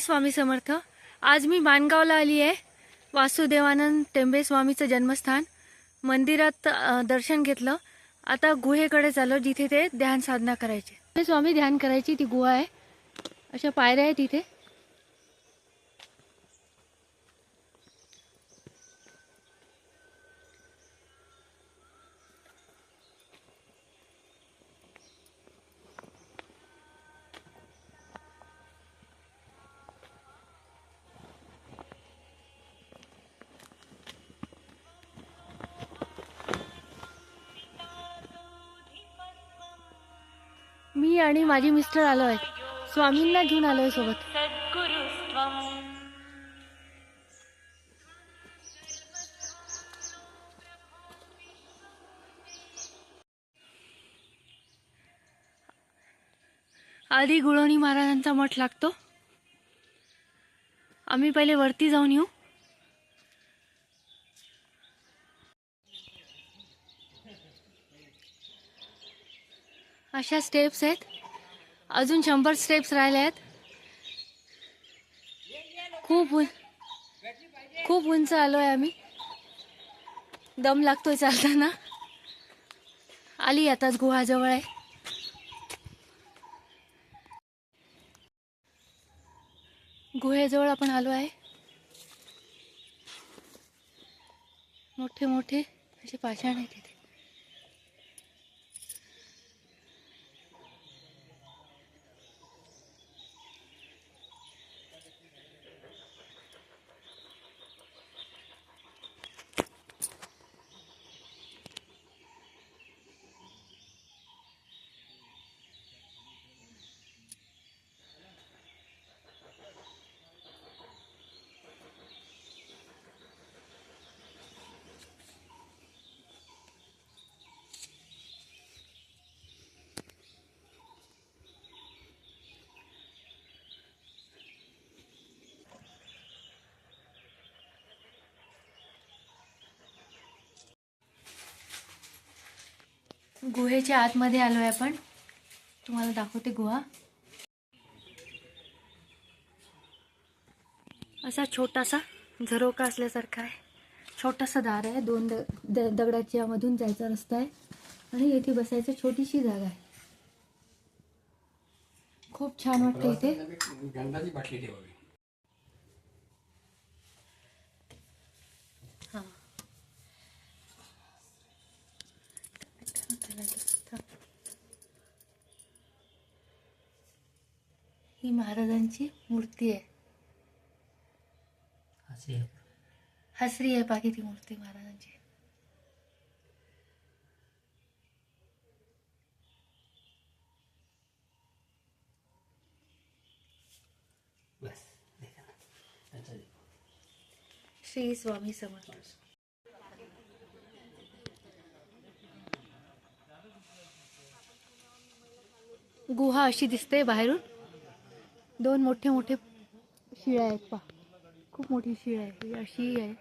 स्वामी समर्थ. आज मी माणगावला आली आहे. वासुदेवानंद टेंबे स्वामीचं जन्मस्थान. मंदिरात दर्शन घेतलं. आता गुहेकडे चाललो जिथे ते ध्यान साधना करायचे. ते स्वामी ध्यान करायची ती गुहा आहे. अशा पायऱ्या आहेत तिथे मी आणि माझी मिस्टर आलो आहे स्वामींना घेऊन आलो आहे सोबत. आधी गुळवणी महाराजांचा मठ लागतो. आम्ही पहिले वरती जाऊन येऊ. अशा स्टेप्स आहेत. अजून शंभर स्टेप्स राहिल्या आहेत. खूप खूप उंच आलो आहे आम्ही. दम लागतोय चालताना. आली आताच गुहाजवळ आहे. गुहेजवळ आपण आलो आहे. मोठे मोठे असे पाषाण आहेत तिथे. गुहेच्या आतमध्ये आलो आहे आपण. तुम्हाला दाखवते गुहा. असा छोटासा झरोका असल्यासारखा आहे. छोटासा दार आहे. दोन द द दगडाच्या मधून जायचा रस्ता आहे. आणि येथे बसायचं छोटीशी जागा आहे. खूप छान वाटतं इथे. ही महाराजांची मूर्ती आहे. हसरी आहे. बाकी ती मूर्ती महाराजांची. श्री स्वामी समर्थ. गुहा अशी दिसते बाहेरून. दोन मोठे मोठे शिळ्या आहेत पा खूप मोठी शिळ आहे. ही अशी आहे.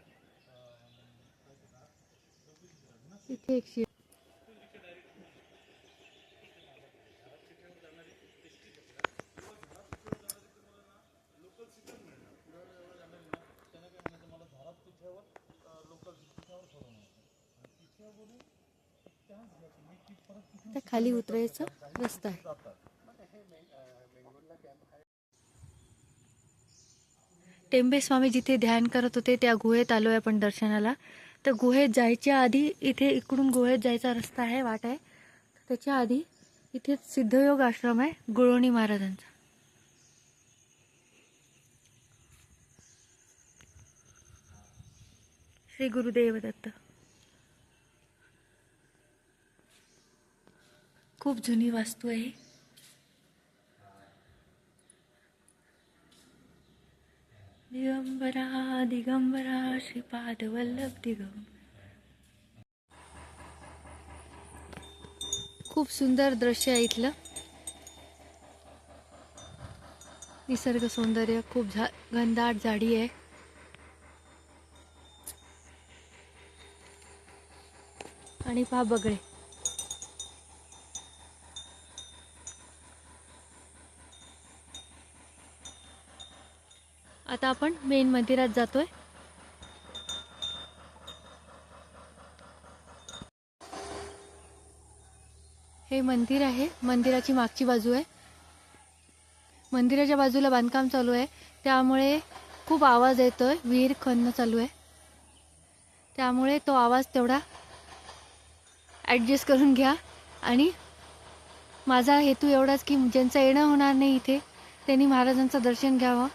इथे एक शिळ. खाली उतरायचा. रस्ता आहे. टेंबे स्वामी जिथे ध्यान करत होते त्या गुहेत आलोय आपण दर्शनाला. तर गुहेत जायच्या आधी इथे इकडून गुहेत जायचा रस्ता आहे वाट आहे. त्याच्या आधी इथे सिद्धयोग आश्रम आहे गुळवणी महाराजांचा. श्री गुरुदेव दत्त. खूप जुनी वास्तू आहे. दिगंबरा दिगंबरा श्रीपाद वल्लभ दिगंबर. खूप सुंदर दृश्य आहे इथलं. निसर्ग सौंदर्य खूप झा घनदाट झाडी आहे. आणि पहा बगळे. आता आपण मेन मंदिरात जातोय. हे मंदिर आहे. मंदिराची मागची बाजू आहे. मंदिराच्या बाजूला बांधकाम चालू आहे. त्यामुळे खूप आवाज येतोय. विहीर खणणं चालू आहे. त्यामुळे तो आवाज तेवढा ॲडजस्ट करून घ्या. आणि माझा हेतू एवढाच की ज्यांचं येणं होणार नाही इथे त्यांनी महाराजांचं दर्शन घ्यावं.